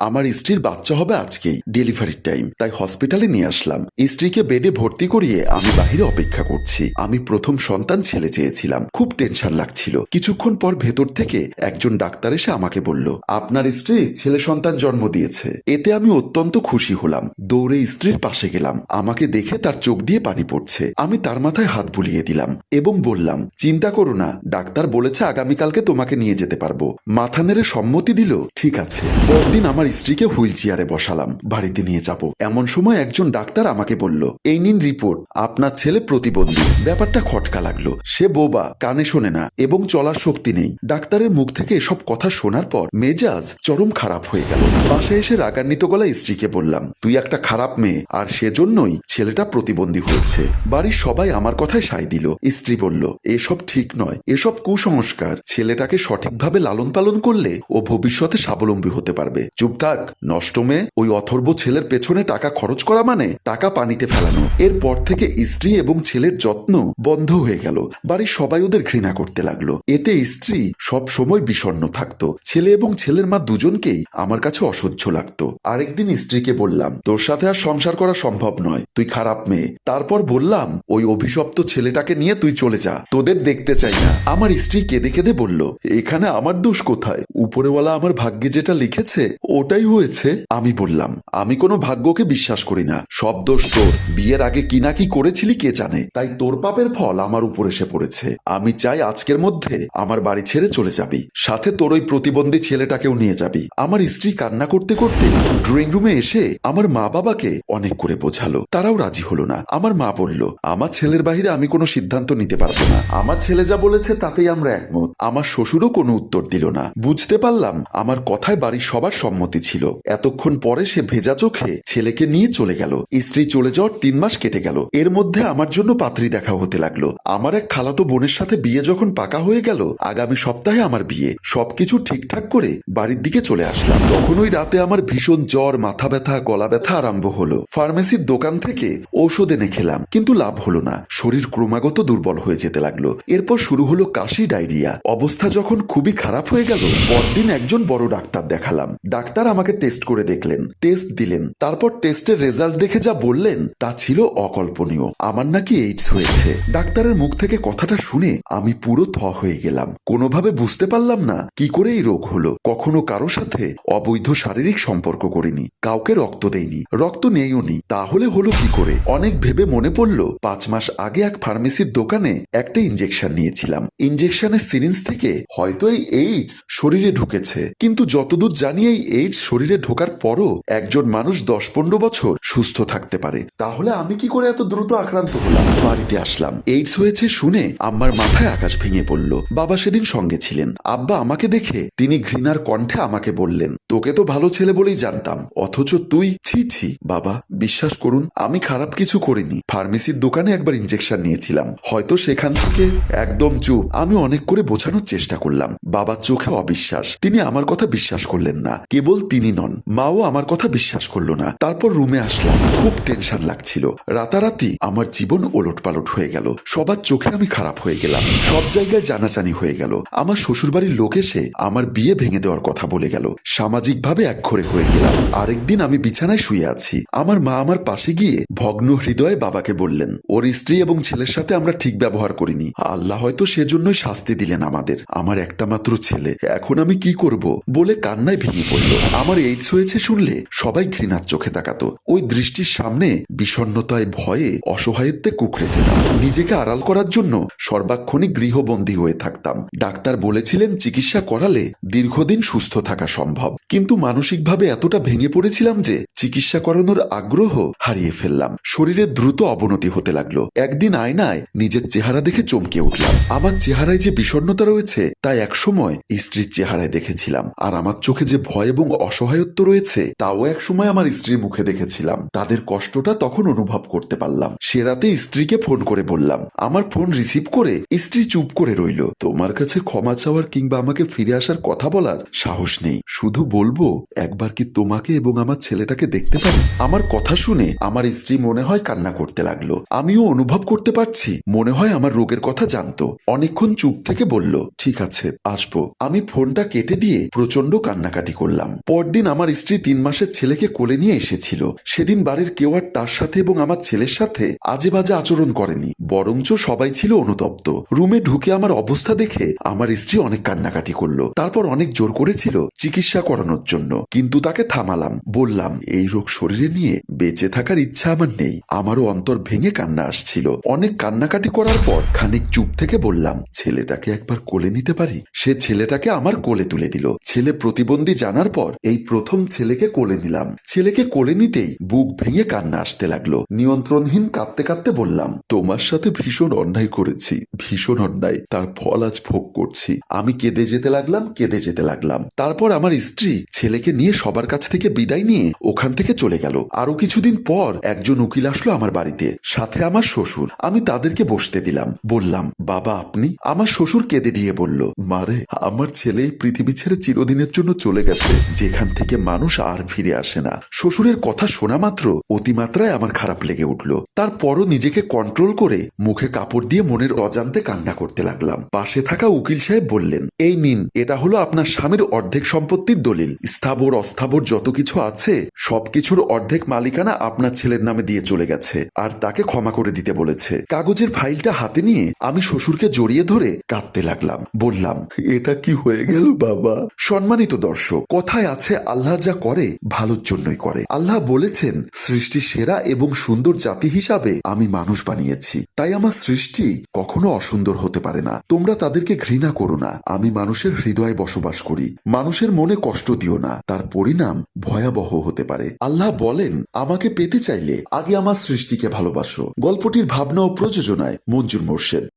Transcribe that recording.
আমার স্ত্রীর বাচ্চা হবে আজকেই ডেলিভারির টাইম তাই হসপিটালে নিয়ে আসলাম। স্ত্রীকে বেডে ভর্তি করিয়ে আমি বাহিরে অপেক্ষা করছি। আমি প্রথম সন্তান ছেলে চেয়েছিলাম। খুব টেনশন লাগছিল। কিছুক্ষণ পর ভেতর থেকে একজন ডাক্তার এসে আমাকে বলল, আপনার স্ত্রী ছেলে সন্তান জন্ম দিয়েছে। এতে আমি অত্যন্ত খুশি হলাম। দৌড়ে স্ত্রীর পাশে গেলাম। আমাকে দেখে তার চোখ দিয়ে পানি পড়ছে। আমি তার মাথায় হাত বুলিয়ে দিলাম এবং বললাম, চিন্তা করো না। ডাক্তার বলেছে আগামীকালকে তোমাকে নিয়ে যেতে পারব। মাথা নেড়ে সম্মতি দিল, ঠিক আছে। পরদিন আমার স্ত্রীকে হুইল চেয়ারে বসালাম, বাড়িতে নিয়ে যাব। এমন সময় একজন ডাক্তার আমাকে বলল, এই নিন রিপোর্ট, আপনার ছেলে প্রতিবন্ধী। ব্যাপারটা খটকা লাগল। সে বোবা, কানে শোনে না, এবং চলার শক্তি নেই। ডাক্তারের মুখ থেকে এসব কথা শোনার পর মেজাজ চরম খারাপ হয়ে গেল। বাসায় এসে রাগান্বিত গলায় স্ত্রীকে বললাম, তুই একটা খারাপ মেয়ে, আর সেজন্যই ছেলেটা প্রতিবন্ধী হয়েছে। বাড়ির সবাই আমার কথায় সায় দিল। স্ত্রী বলল, এসব ঠিক নয়। এসব কুসংস্কার। ছেলেটাকে সঠিকভাবে লালন পালন করলে ও ভবিষ্যতে স্বাবলম্বী হতে পারবে। চুপ থাক, নষ্ট ওই অথর্ব ছেলের পেছনে টাকা খরচ করা মানে টাকা পানিতে ফেলানো। এরপর থেকে স্ত্রী এবং ছেলের যত্ন বন্ধ হয়ে গেল। বাড়ির সবাই ওদের ঘৃণা করতে লাগল। এতে স্ত্রী সব সময় বিষণ্ণ থাকতো। ছেলে এবং ছেলের মা দুজনকেই আমার কাছে অসহ্য লাগতো। আরেকদিন স্ত্রীকে বললাম, তোর সাথে আর সংসার করা সম্ভব নয়। তুই খারাপ মেয়ে। তারপর বললাম, ওই অভিশপ্ত ছেলেটাকে নিয়ে তুই চলে যা। তোদের দেখতে চাই না। আমার স্ত্রী কেঁদে কেঁদে বলল, এখানে আমার দোষ কোথায়? উপরেওয়ালা আমার ভাগ্যে যেটা লিখেছে ওটাই হয়েছে, আমি বললাম, আমি কোনো ভাগ্যকে বিশ্বাস করি না। সব দোষ তোর। বিয়ের আগে কি না কি করেছিলি কে জানে? তাই তোর পাপের ফল আমার উপর এসে পড়েছে। আমি চাই আজকের মধ্যে আমার বাড়ি ছেড়ে চলে যাবি। সাথে তোর ওই প্রতিবন্ধী ছেলেটাকেও নিয়ে যাবি। আমার স্ত্রী কান্না করতে করতে ড্রয়িং রুমে এসে আমার মা বাবাকে অনেক করে বোঝালো। তারাও রাজি হলো না। আমার মা বলল, আমার ছেলের বাহিরে আমি কোনো সিদ্ধান্ত নিতে পারব না। আমার ছেলে যা বলেছে তাতেই আমরা একমত। আমার শ্বশুরও কোনো উত্তর দিল না। বুঝতে পারলাম, আমার কথায় বাড়ির সবার সম্মতি ছিল। এতক্ষণ পরে সে ভেজা চোখে ছেলেকে নিয়ে চলে গেল। স্ত্রী চলে যাওয়ার তিন মাস কেটে গেল। এর মধ্যে আমার জন্য পাত্রী দেখা হতে লাগল। আমার এক খালাতো বোনের সাথে বিয়ে যখন পাকা হয়ে গেল, আগামী সপ্তাহে আমার বিয়ে। সবকিছু ঠিকঠাক করে বাড়ির দিকে চলে আসলাম। তখন ওই রাতে আমার ভীষণ জ্বর, মাথা ব্যথা, গলা ব্যথা আরম্ভ হলো। ফার্মেসির দোকান থেকে ঔষধ এনে খেলাম, কিন্তু লাভ হলো না। শরীর ক্রমাগত দুর্বল হয়ে যেতে লাগল। এরপর শুরু হলো কাশি, ডায়রিয়া। অবস্থা যখন খুবই খারাপ হয়ে গেল, পরদিন একজন বড় ডাক্তার দেখালাম। ডাক্তার আমাকে টেস্ট করে দেখলেন টেস্ট দিলেন, তারপর টেস্টের রেজাল্ট দেখে যা বললেন, তা ছিল অকল্পনীয়। আমার নাকি এইডস হয়েছে। ডাক্তারের মুখ থেকে কথাটা শুনে আমি পুরো থ হয়ে গেলাম। কোনোভাবে বুঝতে পারলাম না কি করে এই রোগ হলো। কখনো কারও সাথে অবৈধ শারীরিক সম্পর্ক করিনি, কাউকে রক্ত দেইনি, রক্ত নেইও নি। তাহলে হলো কি করে? অনেক ভেবে মনে পড়ল, পাঁচ মাস আগে এক ফার্মেসির দোকানে একটা ইঞ্জেকশন নিয়েছিলাম। ইঞ্জেকশনের সিরিঞ্জ থেকে হয়তো এই এইডস শরীরে ঢুকেছে। কিন্তু যতদূর জানি এই এইডস শরীরে ঢোকার পরও একজন মানুষ দশ পনেরো বছর সুস্থ থাকতে পারে। তাহলে আমি কি করে এত দ্রুত আক্রান্ত হলাম? বাড়িতে আসলাম। এইডস হয়েছে শুনে আমার মাথায় আকাশ ভেঙে পড়ল। বাবা সেদিন সঙ্গে ছিলেন। আব্বা আমাকে দেখে তিনি ঘৃণার কণ্ঠে আমাকে বললেন, তোকে তো ভালো ছেলে বলেই জানতাম। অথচ তুই ছি ছি, বাবা, বিশ্বাস করুন, আমি খারাপ কিছু করিনি। ফার্মেসির দোকানে একবার ইঞ্জেকশন নিয়েছিলাম। হয়তো সেখান থেকে একদম চুপ। আমি অনেক করে বোঝানোর চেষ্টা করলাম। বাবার চোখে অবিশ্বাস। তিনি আমার কথা বিশ্বাস করলেন না। কেবল তিনি নন। মাও আমার কথা বিশ্বাস করল না। তারপর রুমে আসলাম। খুব টেনশন লাগছিল। রাতারাতি আমার জীবন ওলট পালট হয়ে গেল। সবার চোখে আমি খারাপ হয়ে গেলাম। সব জায়গায় জানাজানি হয়ে গেল। আমার শ্বশুরবাড়ির লোক এসে আমার বিয়ে ভেঙে দেওয়ার কথা বলে গেল। সামাজিকভাবে একঘরে হয়ে গেলাম। আরেকদিন আমি বিছানায় শুয়ে আছি। আমার মা আমার পাশে গিয়ে ভগ্ন হৃদয়ে বাবাকে বললেন, ওর স্ত্রী এবং ছেলের সাথে আমরা ঠিক ব্যবহার করিনি। আল্লাহ হয়তো সেজন্যই শাস্তি দিলেন আমাদের। আমার একটা মাত্র ছেলে। এখন আমি কি করব? বলে কান্নায় ভেঙে পড়ল। আমার এইডস হয়েছে শুনলে সবাই ঘৃণার চোখে তাকাতো। ওই দৃষ্টির সামনে বিষণ্ণতায় ভয়ে অসহায়ত্বে কুকড়ে যেতাম নিজেকে আড়াল করার জন্য সর্বাক্ষণই গৃহবন্দী হয়ে থাকতাম। ডাক্তার বলেছিলেন চিকিৎসা করালে দীর্ঘদিন সুস্থ থাকা সম্ভব। কিন্তু মানসিকভাবে এতটা ভেঙে পড়েছিলাম যে চিকিৎসা করানোর আগ্রহ হারিয়ে ফেললাম। শরীরে দ্রুত অবনতি হতে লাগল। একদিন আয়নায় নিজের চেহারা দেখে চমকে উঠলাম। আমার চেহারায় যে বিষণ্ণতা রয়েছে, তা একসময় স্ত্রীর চেহারায় দেখেছিলাম। আর আমার চোখে যে ভয় এবং অসহায়ত্ব রয়েছে, তাও একসময় আমার স্ত্রীর মুখে দেখেছিলাম। তাদের কষ্টটা তখন অনুভব করতে পারলাম। সে রাতে স্ত্রীকে ফোন করে বললাম, আমার ফোন রিসিভ করে স্ত্রী চুপ করে রইল। তোমার কাছে ক্ষমা চাওয়ার কিংবা আমাকে ফিরে আসার কথা বলার সাহস নেই। শুধু বলব, একবার কি তোমাকে এবং আমার ছেলেটাকে দেখতে পারি আমার কথা শুনে আমার স্ত্রী মনে হয় কান্না করতে লাগল। আমিও অনুভব করতে পারছি, মনে হয় আমার রোগের কথা জানতো। অনেকক্ষণ চুপ থেকে বলল, ঠিক আছে, আসব। আমি ফোনটা কেটে দিয়ে প্রচণ্ড কান্নাকাটি করলাম। পরদিন আমার স্ত্রী তিন মাসের ছেলেকে কোলে নিয়ে এসেছিল। সেদিন বাড়ির কেউ আর তার সাথে এবং আমার ছেলের সাথে আজে বাজে আচরণ করেনি। বরঞ্চ সবাই ছিল অনুতপ্ত। রুমে ঢুকে আমার অবস্থা দেখে আমার স্ত্রী অনেক কান্নাকাটি করল। তারপর অনেক জোর করেছিল চিকিৎসা করানোর জন্য। কিন্তু তাকে থামালাম। বললাম, এই রোগ শরীরে নিয়ে বেঁচে থাকার ইচ্ছা আমার নেই। আমারও অন্তর ভেঙে কান্না আসছিল। অনেক কান্নাকাটি করার পর খানিক চুপ থেকে বললাম, ছেলেটাকে একবার কোলে নিতে পারি? সে ছেলেটাকে আমার কোলে তুলে দিল। ছেলে প্রতিবন্ধী জানার পর এই প্রথম ছেলেকে কোলে নিলাম। ছেলেকে কোলে নিতেই বুক ভেঙে কান্না আসতে লাগল। নিয়ন্ত্রণহীন কাঁদতে কাঁদতে বললাম, তোমার সাথে ভীষণ অন্যায় করেছি, ভীষণ অন্যায়। তার ফল আজ ভোগ করছি। আমি কেঁদে যেতে লাগলাম, কেঁদে যেতে লাগলাম। তারপর আমার স্ত্রী ছেলেকে নিয়ে সবার কাছ থেকে বিদায় নিয়ে ওখান থেকে চলে গেল। আরও কিছুদিন পর একজন উকিল আসলো আমার বাড়িতে, সাথে আমার শ্বশুর। আমি তাদেরকে বসতে দিলাম। বললাম, বাবা, আপনি? আমার শ্বশুর কেঁদে দিয়ে বলল মারে আমার ছেলে পৃথিবী ছেড়ে চিরদিনের জন্য চলে গেছে। যেখান থেকে মানুষ আর ফিরে আসে না। শ্বশুরের কথা শোনা মাত্র অতিমাত্রায় আমার খারাপ লেগে উঠল। তারপরও নিজেকে কন্ট্রোল করে মুখে কাপড় দিয়ে মনের অজান্তে কান্না করতে লাগলাম। পাশে থাকা উকিল সাহেব বললেন, এই নিন, এটা হলো আপনার স্বামীর অর্ধেক সম্পত্তির দলিল। স্থাবর, অস্থাবর যত কিছু আছে, সবকিছুর অর্ধেক মালিকানা আপনার ছেলের নামে দিয়ে চলে গেছে আর তাকে ক্ষমা করে দিতে বলেছে। কাগজের ফাইলটা হাতে নিয়ে আমি শ্বশুরকে জড়িয়ে ধরে কাঁদতে লাগলাম। বললাম, এটা কি হয়ে গেল বাবা? সম্মানিত দর্শক, কথায় আছে আল্লাহ যা করে, ভালোর জন্যই করে। আল্লাহ বলেছেন সৃষ্টির সেরা এবং সুন্দর জাতি হিসাবে আমি মানুষ বানিয়েছি। তাই আমার সৃষ্টি কখনো অসুন্দর হতে পারে না। তোমরা তাদেরকে ঘৃণা করো না। আমি মানুষের হৃদয়ে বসবাস করি। মানুষের মনে কষ্ট দিও না। তার পরিণাম ভয়াবহ হতে পারে। আল্লাহ বলেন, আমাকে পেতে চাইলে আগে আমার সৃষ্টিকে ভালোবাসো। গল্পটির ভাবনা ও প্রযোজনায় মঞ্জুর মোর্শেদ।